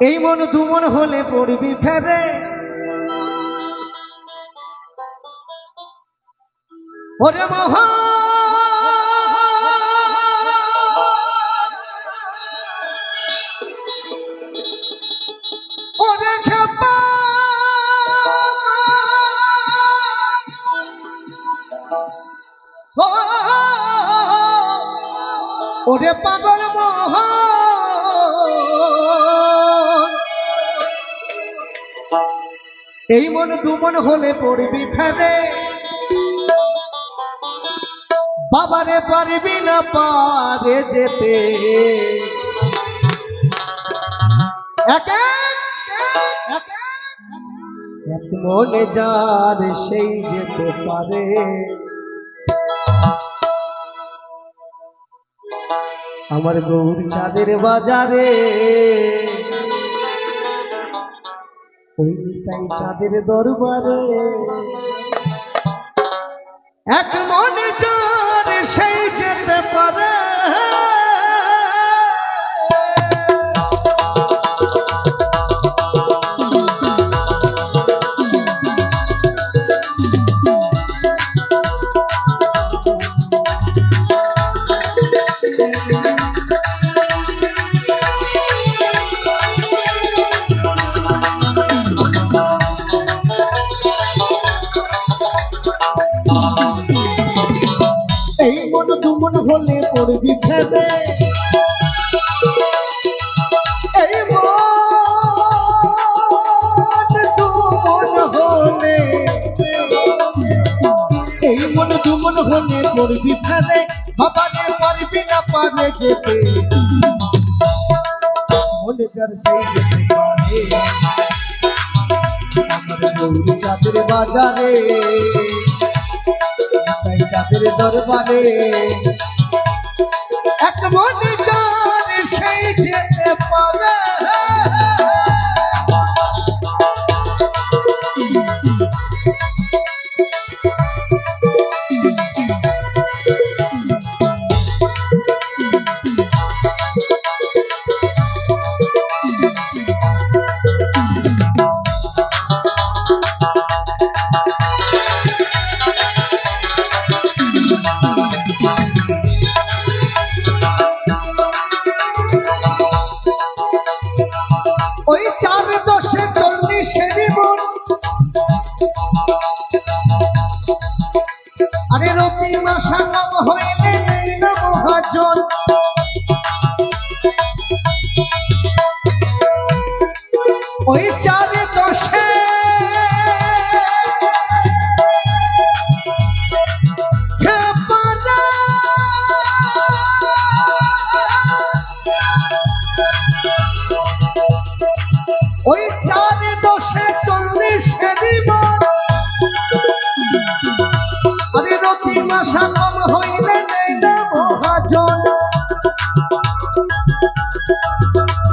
এই মন দুমন হলে পড়বি ফেরে ওরে মহা। ওরে পাগল। এই মন দুমন হলে পড়বি ফেলে। বাবারে পারবি না পারে যেতে। এক মনে যার সেই যেতে পারে। আমার গৌর চাঁদের বাজারে চাঁদের দরবারে। এক মনে পড়বি ফেলে বাবাকে পারবি না পারে যেতে। মনে যার সেই যেতে পারে। আমার গৌরী চাঁদের বাজারে, তাই চাঁদের দরবারে। এক মনে জান সেই যেতে পারে। রতি হইবে হইলে মহাজন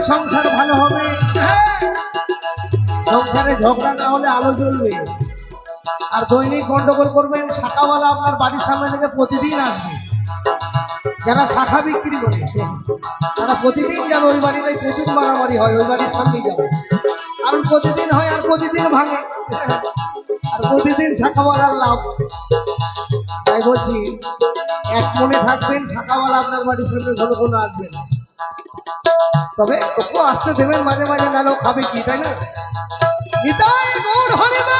সংসার ভালো হবে। সংসারে ঝগড়া না হলে আলো জ্বলবে। আর দৈনিক গন্ডগোল করবেন, শাখাওয়ালা আপনার বাড়ির সামনে থেকে প্রতিদিন আসবে। যারা শাখা বিক্রি করে তারা প্রতিদিন যাবে, ওই বাড়িতে প্রচুর মারামারি হয়, ওই বাড়ির সামনেই যাবে। কারণ প্রতিদিন হয় আর প্রতিদিন ভাঙে। আর প্রতিদিন শাখাওয়ালার লাভ। তাই বলছি, এক মনে থাকবেন, শাখাওয়ালা আপনার বাড়ির সামনে ঘন ঘন আসবেন তবে ওকে আসতে দেবেন মাঝে মাঝে নাহলে খাবে কি তাই না? নিতাই গৌর হরিমা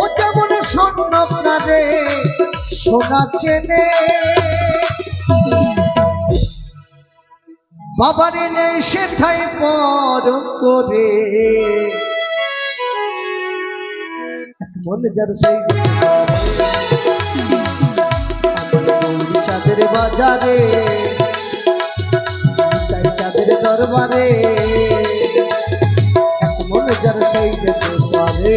ও যেমন স্বর্ণ সোনা চেনে। বাবার নেই সেথাই পর করে। চাঁদের বাজারে চাঁদের দরবারে যার সেই যেতে পারে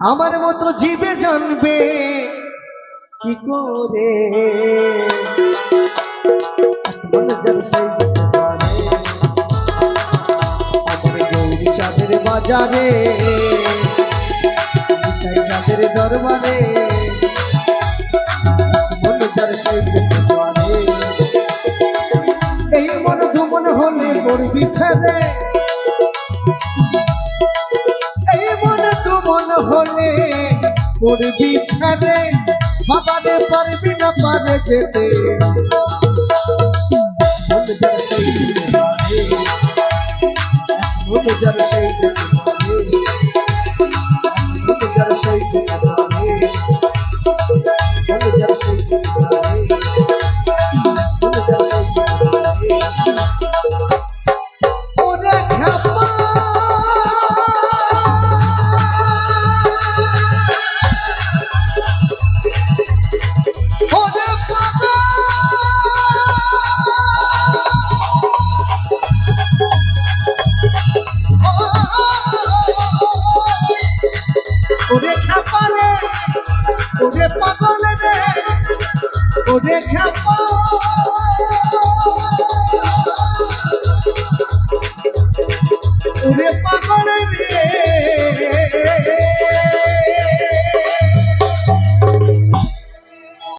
আমার মতো জীবে জানবে কি করে? চাঁদের বাজারে চাঁদের দরবারে। এই মন দুমন হলে করবি ফেলে। হলে পড়বি খানে বাবারে পারবি না পারে যেতে। যার সেই can't help